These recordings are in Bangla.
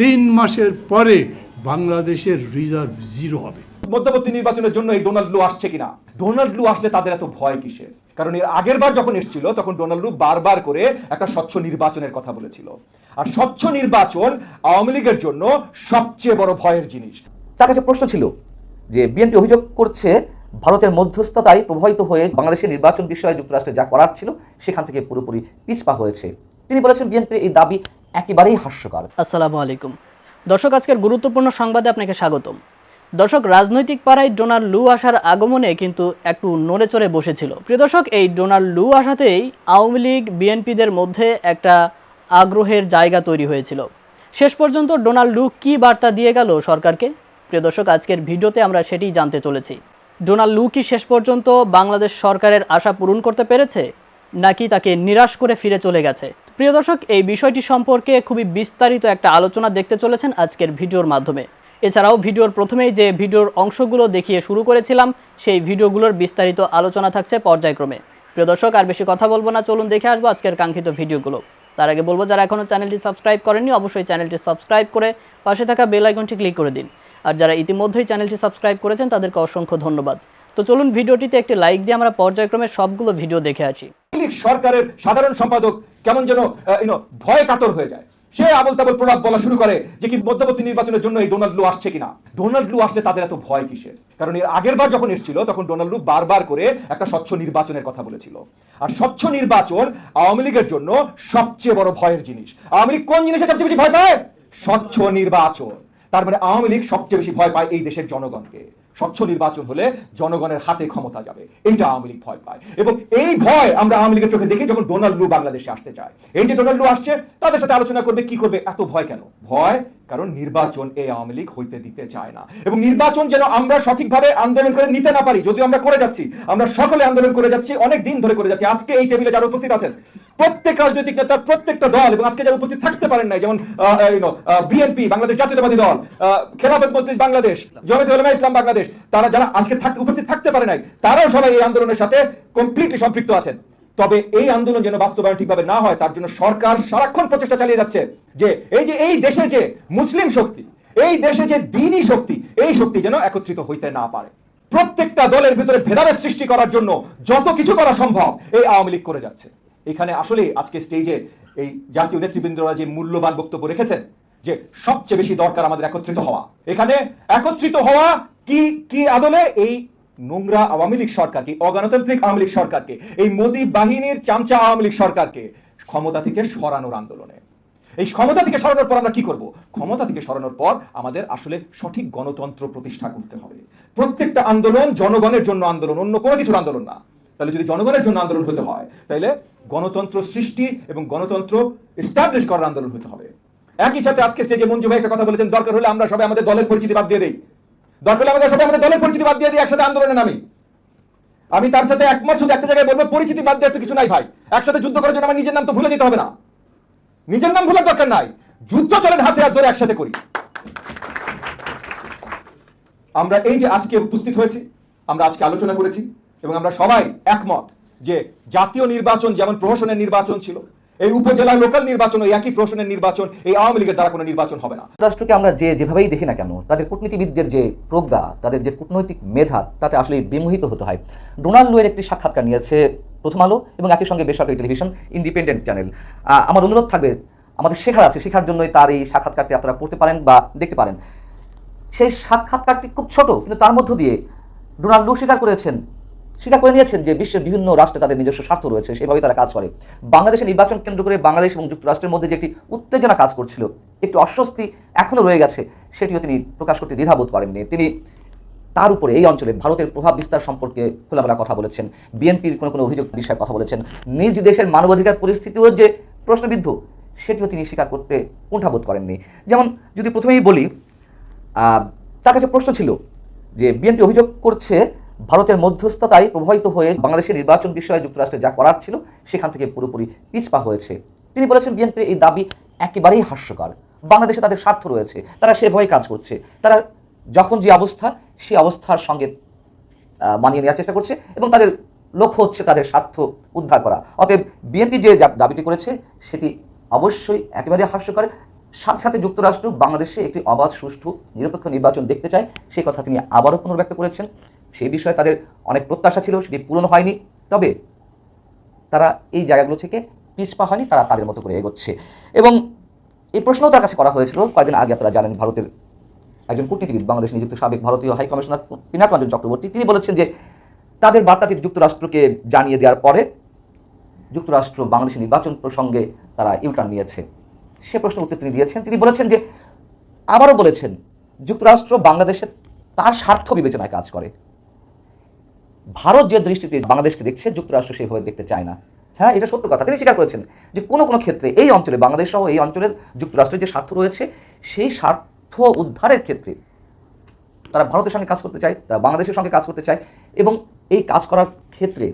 তিন মাসের পরে বাংলাদেশের রিজার্ভ জিরো হবে। মধ্যবর্তী নির্বাচনের জন্য এই ডোনাল্ড লু আসছে কিনা? ডোনাল্ড লু আসলে তাদের এত ভয় কিসের? কারণ এর আগের বার যখন এসেছিল তখন ডোনাল্ড লু বারবার করে একটা স্বচ্ছ নির্বাচনের কথা বলেছিল। আর স্বচ্ছ নির্বাচন আওয়ামী লীগের জন্য সবচেয়ে বড় ভয়ের জিনিস। তার কাছে প্রশ্ন ছিল যে বিএনপি অভিযোগ করছে ভারতের মধ্যস্থতায় প্রভাবিত হয়ে বাংলাদেশের নির্বাচন বিষয়ে যুক্তরাষ্ট্রে যা করার ছিল সেখান থেকে পুরোপুরি পিছপা হয়েছে। তিনি বলেছেন বিএনপির এই দাবি একেবারেই হাস্যকর। আসসালামু আলাইকুম। দর্শক, আজকের গুরুত্বপূর্ণ সংবাদে আপনাকে স্বাগতম। দর্শক, রাজনৈতিক পাড়ায় ডোনাল্ড লু আসার আগমনে কিন্তু একটু নড়ে চড়ে বসেছিল। প্রিয় দর্শক, এই ডোনাল্ড লু আসাতেই আওয়ামী লীগ, বিএনপিদের মধ্যে একটা আগ্রহের জায়গা তৈরি হয়েছিল। শেষ পর্যন্ত ডোনাল্ড লু কী বার্তা দিয়ে গেল সরকারকে? প্রিয় দর্শক, আজকের ভিডিওতে আমরা সেটিই জানতে চলেছি। ডোনাল্ড লু কি শেষ পর্যন্ত বাংলাদেশ সরকারের আশা পূরণ করতে পেরেছে? নাকি তাকে নিরাশ করে ফিরে চলে গেছে। প্রিয় দর্শক, এই বিষয়টি সম্পর্কে খুবই বিস্তারিত একটা আলোচনা দেখতে চলেছেন আজকের ভিডিওর মাধ্যমে। এছাড়াও ভিডিওর প্রথমেই যে ভিডিওর অংশগুলো দেখিয়ে শুরু করেছিলাম, সেই ভিডিওগুলোর বিস্তারিত আলোচনা থাকছে পর্যায়ক্রমে। প্রিয় দর্শক, আর বেশি কথা বলব না, চলুন দেখে আসব আজকের কাঙ্ক্ষিত ভিডিওগুলো। তার আগে বলব, যারা এখনও চ্যানেলটি সাবস্ক্রাইব করেননি, অবশ্যই চ্যানেলটি সাবস্ক্রাইব করে পাশে থাকা বেল আইকনটি ক্লিক করে দিন। আর যারা ইতিমধ্যেই চ্যানেলটি সাবস্ক্রাইব করেছেন, তাদেরকে অসংখ্য ধন্যবাদ। তো চলুন ভিডিওটিতে একটি লাইক দিয়ে আমরা পর্যায়ক্রমে সবগুলো ভিডিও দেখে আসি। লীগ সরকারের সাধারণ সম্পাদক কেমন যেন ইউনো ভয় কাতর হয়ে যায়। সে আবল তাবল প্রলাপ বলা শুরু করে যে কি মধ্যবর্তী নির্বাচনের জন্য এই ডোনাল্ড লু আসছে কিনা। ডোনাল্ড লু আসলে তাদের এত ভয় কিসের? কারণ এর আগের বার যখন এসেছিল, তখন ডোনাল্ড লু বারবার করে একটা স্বচ্ছ নির্বাচনের কথা বলেছিল। আর স্বচ্ছ নির্বাচন আওয়ামী লীগের জন্য সবচেয়ে বড় ভয়ের জিনিস। আওয়ামী লীগ কোন জিনিসে সবচেয়ে বেশি ভয় পায়? স্বচ্ছ নির্বাচন। তার মানে আওয়ামী লীগ সবচেয়ে বেশি ভয় পায় এই দেশের জনগণকে। স্বচ্ছ নির্বাচন হলে জনগণের হাতে ক্ষমতা যাবে। এইটা আওয়ামী লীগ ভয় পায়। এবং এই ভয় আমরা আওয়ামী লীগের চোখে দেখি যখন ডোনাল্ড লু বাংলাদেশে আসতে চায়। এই যে ডোনাল্ড লু আসছে, তাদের সাথে আলোচনা করবে, কি করবে, এত ভয় কেন? ভয় কারণ নির্বাচন এই আওয়ামী লীগ হইতে দিতে চায় না। এবং নির্বাচন যেন আমরা সঠিকভাবে আন্দোলন করে নিতে না পারি, যদিও আমরা করে যাচ্ছি, আমরা সকলে আন্দোলন করে যাচ্ছি, অনেক দিন ধরে করে যাচ্ছি। আজকে এই টেবিলে যারা উপস্থিত আছেন, প্রত্যেক রাজনৈতিক নেতার প্রত্যেকটা দল, এবং আজকে যারা উপস্থিত থাকতে পারেন নাই, যেমন বিএনপি বাংলাদেশ জাতীয়তাবাদী দল খেলাফত মজলিস বাংলাদেশ জমিত উলামা ইসলাম বাংলাদেশ, তারা যারা আজকে উপস্থিত থাকতে পারে নাই, তারাও সবাই এই আন্দোলনের সাথে কমপ্লিটলি সম্পৃক্ত আছেন। তবে এই আন্দোলন যেন বাস্তবায়ন ঠিকভাবে না হয়, তার জন্য সরকার সারাক্ষণ প্রচেষ্টা চালিয়ে যাচ্ছে যে এই যে, এই দেশে যে মুসলিম শক্তি, এই দেশে যে দিনী শক্তি, এই শক্তি যেন একত্রিত হইতে না পারে। প্রত্যেকটা দলের ভিতরে ভেদাভেদ সৃষ্টি করার জন্য যত কিছু করা সম্ভব এই আওয়ামী লীগ করে যাচ্ছে। এখানে আসলে আজকে স্টেজে এই জাতীয় নেতৃবৃন্দরা যে মূল্যবান বক্তব্য রেখেছেন, যে সবচেয়ে বেশি দরকার আমাদের একত্রিত হওয়া। এখানে একত্রিত হওয়া কি কি আদলে এই নোংরা আওয়ামী লীগ সরকারকে, অগণতান্ত্রিক আওয়ামী লীগ সরকারকে, এই মোদী বাহিনীর চামচা আওয়ামী লীগ সরকারকে ক্ষমতা থেকে সরানোর আন্দোলনে। এই ক্ষমতা থেকে সরানোর পর আমরা কি করব? ক্ষমতা থেকে সরানোর পর আমাদের আসলে সঠিক গণতন্ত্র প্রতিষ্ঠা করতে হবে। প্রত্যেকটা আন্দোলন জনগণের জন্য আন্দোলন, অন্য কোনো কিছুর আন্দোলন না। তাহলে যদি জনগণের জন্য আন্দোলন হতে হয়, তাহলে গণতন্ত্র সৃষ্টি এবং গণতন্ত্র এস্টাবলিশ করার আন্দোলন হতে হবে। একই সাথে আজকে স্টেজে মঞ্জু ভাই একটা কথা বলেছেন, দরকার হলে আমরা সবাই আমাদের দলের পরিচিতি বাদ দিয়ে দেই। দরকার আমাদের সবাই আমাদের দলের পরিচিতি বাদ দিয়ে দিই একসাথে আন্দোলনে নামি। আমি তার সাথে একমত, শুধু একটা জায়গায় বলব, পরিচিতি বাদ দেওয়ার তো কিছু নাই ভাই। একসাথে যুদ্ধ করার জন্য আমার নিজের নাম তো ভুলে যেতে হবে না। নিজের নাম ভুলার দরকার নাই। যুদ্ধ চলেন হাতে হাত ধরে একসাথে করি। আমরা এই যে আজকে উপস্থিত হয়েছি, আমরা আজকে আলোচনা করেছি, এবং আমরা সবাই একমত যে জাতীয় নির্বাচন যেমন প্রহসনের নির্বাচন ছিল এই উপজেলা লোকাল নির্বাচন ওই একই প্রশ্নের নির্বাচন, এই আওয়ামী লীগের দ্বারা কোনো নির্বাচন হবে না। রাষ্ট্রকে আমরা যে যেভাবেই দেখি না কেন, তাদের কূটনীতিবিদদের যে প্রজ্ঞা, তাদের যে কূটনৈতিক মেধা, তাতে আসলে বিমোহিত হতে হয়। ডোনাল্ড লুয়ের একটি সাক্ষাৎকার নিয়েছে প্রথম আলো এবং একই সঙ্গে বেসরকারি টেলিভিশন ইন্ডিপেন্ডেন্ট চ্যানেল। আমার অনুরোধ থাকবে, আমাদের শেখার আছে, শেখার জন্যই তার এই সাক্ষাৎকারটি আপনারা পড়তে পারেন বা দেখতে পারেন। সেই সাক্ষাৎকারটি খুব ছোট, কিন্তু তার মধ্য দিয়ে ডোনাল্ড লু স্বীকার করেছেন স্বীকার করে নিয়েছেন যে বিশ্বের বিভিন্ন রাষ্ট্রে তাদের নিজস্ব স্বার্থ রয়েছে, সেভাবেই তারা কাজ করে। বাংলাদেশের নির্বাচন কেন্দ্র করে বাংলাদেশ এবং যুক্তরাষ্ট্রের মধ্যে যে একটি উত্তেজনা কাজ করছিল, একটু অস্বস্তি এখনও রয়ে গেছে, সেটিও তিনি প্রকাশ করতে দ্বিধাবোধ করেননি। তিনি তার উপরে এই অঞ্চলে ভারতের প্রভাব বিস্তার সম্পর্কে খোলামেলা কথা বলেছেন, বিএনপির কোনো কোনো অভিযোগ বিষয়ে কথা বলেছেন, নিজ দেশের মানবাধিকার পরিস্থিতিও যে প্রশ্নবিদ্ধ, সেটিও তিনি স্বীকার করতে কুণ্ঠাবোধ করেননি। যেমন যদি প্রথমেই বলি তার কাছে প্রশ্ন ছিল যে বিএনপি অভিযোগ করছে ভারতের মধ্যস্থতায় প্রভাবিত হয়ে বাংলাদেশের নির্বাচন বিষয়ে যুক্তরাষ্ট্রে যা করার ছিল, সেখান থেকে পুরোপুরি পিছপা হয়েছে। তিনি বলেছেন, বিএনপির এই দাবি একেবারেই হাস্যকর। বাংলাদেশে তাদের স্বার্থ রয়েছে, তারা সেভাবে কাজ করছে। তারা যখন যে অবস্থা সেই অবস্থার সঙ্গে মানিয়ে নেওয়ার চেষ্টা করছে এবং তাদের লক্ষ্য হচ্ছে তাদের স্বার্থ উদ্ধার করা। অতএব বিএনপি যে দাবিটি করেছে, সেটি অবশ্যই একেবারে হাস্যকর। সাথে সাথে যুক্তরাষ্ট্র বাংলাদেশে একটি অবাধ, সুষ্ঠু, নিরপেক্ষ নির্বাচন দেখতে চায় সেই কথা তিনি আবারও পুনর্ব্যক্ত করেছেন। সেই বিষয়ে তাদের অনেক প্রত্যাশা ছিল, সেটি পূরণ হয়নি। তবে তারা এই জায়গাগুলো থেকে পিছপা হয়নি, তারা তাদের মতো করে এগোচ্ছে। এবং এই প্রশ্নও তার কাছে করা হয়েছিল, কয়েকদিন আগে আপনারা জানেন ভারতের একজন কূটনীতিবিদ, বাংলাদেশ নিযুক্ত সাবেক ভারতীয় হাই কমিশনার পিনাক রঞ্জন চক্রবর্তী, তিনি বলেছেন যে তাদের বার্তাটি যুক্তরাষ্ট্রকে জানিয়ে দেওয়ার পরে যুক্তরাষ্ট্র বাংলাদেশ নির্বাচন প্রসঙ্গে তারা ইউটার্ন নিয়েছে। সে প্রশ্নের উত্তর তিনি দিয়েছেন। তিনি বলেছেন যে, আবারও বলেছেন, যুক্তরাষ্ট্র বাংলাদেশের তার স্বার্থ বিবেচনায় কাজ করে। ভারত যে দৃষ্টিতে বাংলাদেশকে দেখছে, যুক্তরাষ্ট্র সেইভাবে দেখতে চায় না। হ্যাঁ এটা সত্য কথা। তিনি স্বীকার করেছেন যে কোনো কোনো ক্ষেত্রে এই অঞ্চলে, বাংলাদেশ সহ এই অঞ্চলের যুক্তরাষ্ট্রের যে স্বার্থ রয়েছে, সেই স্বার্থ উদ্ধারের ক্ষেত্রে তারা ভারতের সঙ্গে কাজ করতে চায়, তারা বাংলাদেশের সঙ্গে কাজ করতে চায় এবং এই কাজ করার ক্ষেত্রে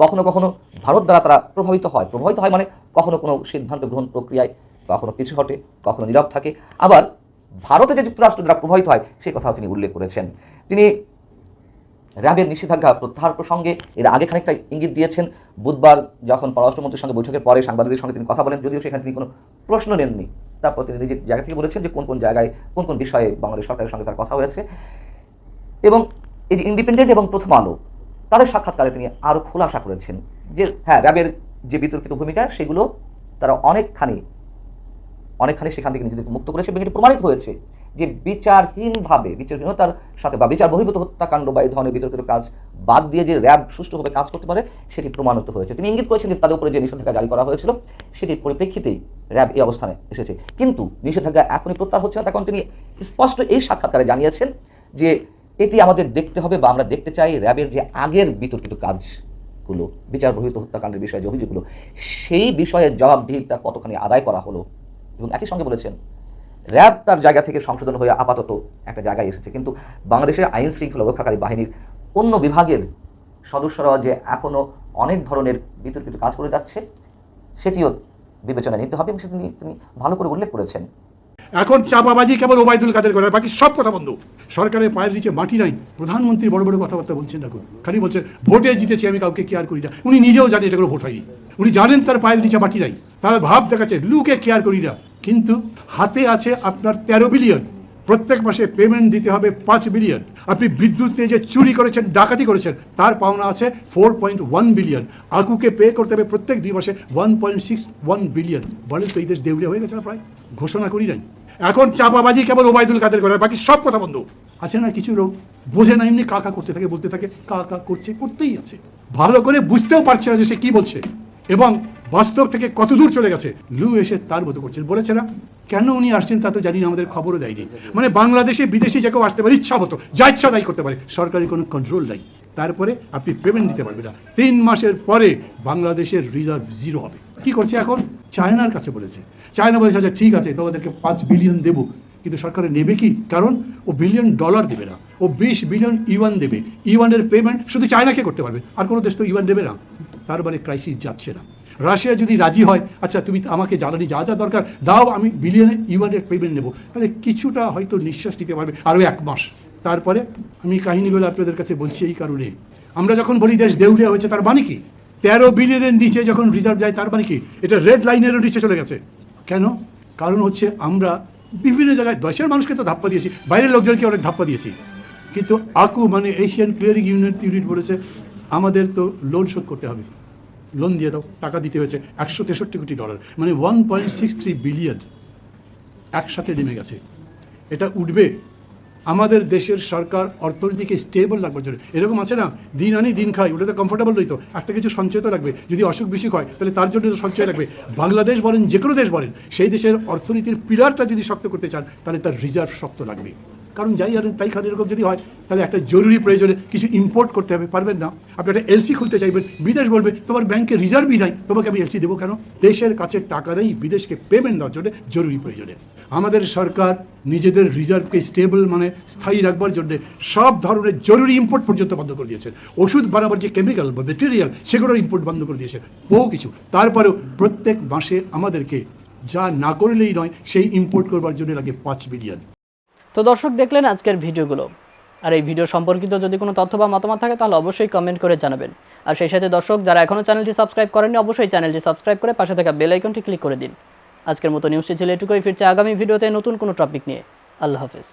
কখনো কখনো ভারত দ্বারা তারা প্রভাবিত হয়। প্রভাবিত হয় মানে কখনো কোনো সিদ্ধান্ত গ্রহণ প্রক্রিয়ায়, কখনো পিছু হটে কখনো নীরব থাকে। আবার ভারতে যে যুক্তরাষ্ট্র দ্বারা প্রভাবিত হয় সেই কথাও তিনি উল্লেখ করেছেন। তিনি র্যাবের নিষেধাজ্ঞা প্রত্যাহার প্রসঙ্গে এর আগে খানিকটা ইঙ্গিত দিয়েছেন। বুধবার যখন পররাষ্ট্রমন্ত্রীর সঙ্গে বৈঠকের পরে সাংবাদিকদের সঙ্গে তিনি কথা বলেন, যদিও সেখানে তিনি কোনো প্রশ্ন নেননি। তারপর তিনি নিজের জায়গা থেকে বলেছেন যে কোন কোন জায়গায়, কোন কোন বিষয়ে বাংলাদেশ সরকারের সঙ্গে তার কথা হয়েছে। এবং এই যে ইন্ডিপেন্ডেন্ট এবং প্রথম আলো, তাদের সাক্ষাৎকারে তিনি আরও খোলাসা করেছেন যে হ্যাঁ র্যাবের যে বিতর্কিত ভূমিকা, সেগুলো তারা অনেকখানি অনেকখানি সেখান থেকে নিজেদেরকে মুক্ত করেছে এবং এটি প্রমাণিত হয়েছে। যে বিচারহীনভাবে, বিচারহীনতার সাথে বা বিচার বহির্ভূত হত্যাকাণ্ড বা এই ধরনের বিতর্কিত কাজ বাদ দিয়ে যে র্যাব সুষ্ঠুভাবে কাজ করতে পারে, সেটি প্রমাণিত হয়েছে। তিনি ইঙ্গিত করেছেন যে তাদের উপরে যে নিষেধাজ্ঞা জারি করা হয়েছিল, সেটির পরিপ্রেক্ষিতেই র্যাব এই অবস্থানে এসেছে। কিন্তু নিষেধাজ্ঞা এখনই প্রত্যাহার হচ্ছে না। তখন তিনি স্পষ্ট এই সাক্ষাৎকারে জানিয়েছেন যে এটি আমাদের দেখতে হবে বা আমরা দেখতে চাই র্যাবের যে আগের বিতর্কিত কাজগুলো বিচার বহির্ভূত হত্যাকাণ্ডের বিষয়ে যে অভিযোগগুলো, সেই বিষয়ে জবাবদিহিতা কতখানি আদায় করা হলো এবং একই সঙ্গে বলেছেন র্যাব তার জায়গা থেকে সংশোধন হয়ে আপাতত একটা জায়গায় এসেছে। কিন্তু বাংলাদেশের আইন শৃঙ্খলা রক্ষাকারী বাহিনীর অন্য বিভাগের সদস্যরা যে এখনও অনেক ধরনের বিতর্কিত কাজ করে যাচ্ছে, সেটিও বিবেচনা নিতে হবে এবং সেটি তিনি- ভালো করে উল্লেখ করেছেন। এখন চাপাবাজি কেবল ওবায়দুল কাদের করে বাকি সব কথা বন্ধ। সরকারের পায়ের নিচে মাটি নাই। প্রধানমন্ত্রী বড় বড় কথাবার্তা বলছেন এখন খালি বলছেন ভোটে জিতেছি আমি কাউকে কেয়ার করি না। উনি নিজেও জানেন এটা কোনো ভোট হয়নি। উনি জানেন তার পায়ের নিচে মাটি নাই। তার ভাব দেখাচ্ছে, লুকে কেয়ার করি না। কিন্তু হাতে আছে আপনার তেরো বিলিয়ন। প্রত্যেক মাসে পেমেন্ট দিতে হবে পাঁচ বিলিয়ন। আপনি বিদ্যুৎ নিয়ে যে চুরি করেছেন, ডাকাতি করেছেন, তার পাওনা আছে ফোর পয়েন্ট ওয়ান বিলিয়ন আকুকে পে করতে হবে প্রত্যেক দুই মাসে one point six one billion বলেন তো এই দেশ দেউলিয়া হয়ে গেছে না প্রায়? ঘোষণা করি নাই। এখন চাপাবাজি কেবল ওবায়দুল কাদের করে বাকি সব কথা বন্ধ। আছে না কিছু লোক? বোঝে না, এমনি কাকা করতে থাকে, বলতে থাকে কাকা করছে, করতেই আছে। ভালো করে বুঝতেও পারছে না যে সে কি বলছে। এবং বাস্তব থেকে কত দূর চলে গেছে? লু এসে তার মতো করছেন। বলেছে না, কেন উনি আসছেন তা তো জানি না, আমাদের খবরও দেয়নি। মানে বাংলাদেশে, বিদেশি যে আসতে পারে, ইচ্ছা মতো, যা ইচ্ছা তাই করতে পারে। সরকারি কোনো কন্ট্রোল নাই। তারপরে আপনি পেমেন্ট দিতে পারবেন না। তিন মাসের পরে বাংলাদেশের রিজার্ভ জিরো হবে। কি করছে এখন? চায়নার কাছে বলেছে। চায়না বলেছে আচ্ছা ঠিক আছে, তোমাদেরকে পাঁচ বিলিয়ন দেবো। কিন্তু সরকারে নেবে কি? কারণ ও বিলিয়ন ডলার দেবে না। ও বিশ বিলিয়ন ইওয়ান দেবে। ইওয়ানের পেমেন্ট শুধু চায়নাকে করতে পারবে। আর কোনো দেশ তো ইওয়ান দেবে না। তার মানে ক্রাইসিস যাচ্ছে না। রাশিয়া যদি রাজি হয় আচ্ছা তুমি আমাকে জ্বালানি যা যা দরকার, দাও, আমি বিলিয়নে ইওয়ানের পেমেন্ট নেব। তাহলে কিছুটা হয়তো নিঃশ্বাস নিতে পারবে, আরও এক মাস। তারপরে আমি কাহিনীগুলো আপনাদের কাছে বলছি এই কারণে। আমরা যখন বলি দেশ দেউলিয়া হয়েছে, তার মানে কি? তেরো বিলিয়নের নিচে যখন রিজার্ভ যায়, তার মানে কি? এটা রেড লাইনেরও নিচে চলে গেছে। কেন? কারণ হচ্ছে আমরা বিভিন্ন জায়গায় দেশের মানুষকে তো ধাপ্পা দিয়েছি, বাইরের লোকজনকে অনেক ধাপ্পা দিয়েছি। কিন্তু আকু মানে এশিয়ান ক্লিয়ারিং ইউনিট ইউনিট বলেছে, আমাদের তো লোন শোধ করতে হবে। লোন দিয়ে দাও, টাকা দিতে হয়েছে একশো তেষট্টি কোটি ডলার মানে one point six three billion একসাথে নেমে গেছে। এটা উঠবে আমাদের দেশের সরকার, অর্থনীতিকে স্টেবল রাখবার জন্য। এরকম আছে না, দিন আনি দিন খাই ওটা তো কমফোর্টেবল রইতো। একটা কিছু সঞ্চয় তো রাখবে, যদি অসুখ বিসুখ হয়, তাহলে তার জন্য তো সঞ্চয় রাখবে। বাংলাদেশ বলেন যে কোনো দেশ বলেন, সেই দেশের অর্থনীতির পিলারটা যদি শক্ত করতে চান, তাহলে তার রিজার্ভ শক্ত লাগবে। কারণ যাই আর তাই খান এরকম যদি হয়, তাহলে একটা জরুরি প্রয়োজনে কিছু ইম্পোর্ট করতে হবে, পারবেন না? আপনি একটা এলসি খুলতে চাইবেন, বিদেশ বলবে, তোমার ব্যাংকে রিজার্ভই নাই, তোমাকে আমি এলসি দেবো কেন? দেশের কাছে টাকা নেই, বিদেশকে পেমেন্ট দেওয়ার জন্য জরুরি প্রয়োজনে। আমাদের সরকার নিজেদের রিজার্ভকে স্টেবল মানে স্থায়ী রাখবার জন্য সব ধরনের জরুরি ইম্পোর্ট পর্যন্ত বন্ধ করে দিয়েছে। ওষুধ বানাবার যে কেমিক্যাল বা মেটেরিয়াল সেগুলোর ইম্পোর্ট বন্ধ করে দিয়েছে, বহু কিছু। তারপরেও প্রত্যেক মাসে আমাদেরকে যা না করলেই নয়, সেই ইম্পোর্ট করবার জন্য লাগে পাঁচ বিলিয়ন তো দর্শক দেখলেন আজকের ভিডিওগুলো। আর এই ভিডিও সম্পর্কিত যদি কোনো তথ্য বা মতামত থাকে, তাহলে অবশ্যই কমেন্ট করে জানাবেন। আর সেই সাথে দর্শক, যারা এখনও চ্যানেলটি সাবস্ক্রাইব করেননি, অবশ্যই চ্যানেলটি সাবস্ক্রাইব করে পাশে থাকা বেল আইকনটি ক্লিক করে দিন। আজকের মতো নিউজটি ছিল এটুকুই। ফিরছে আগামী ভিডিওতে নতুন কোনো টপিক নিয়ে। আল্লাহ হাফেজ।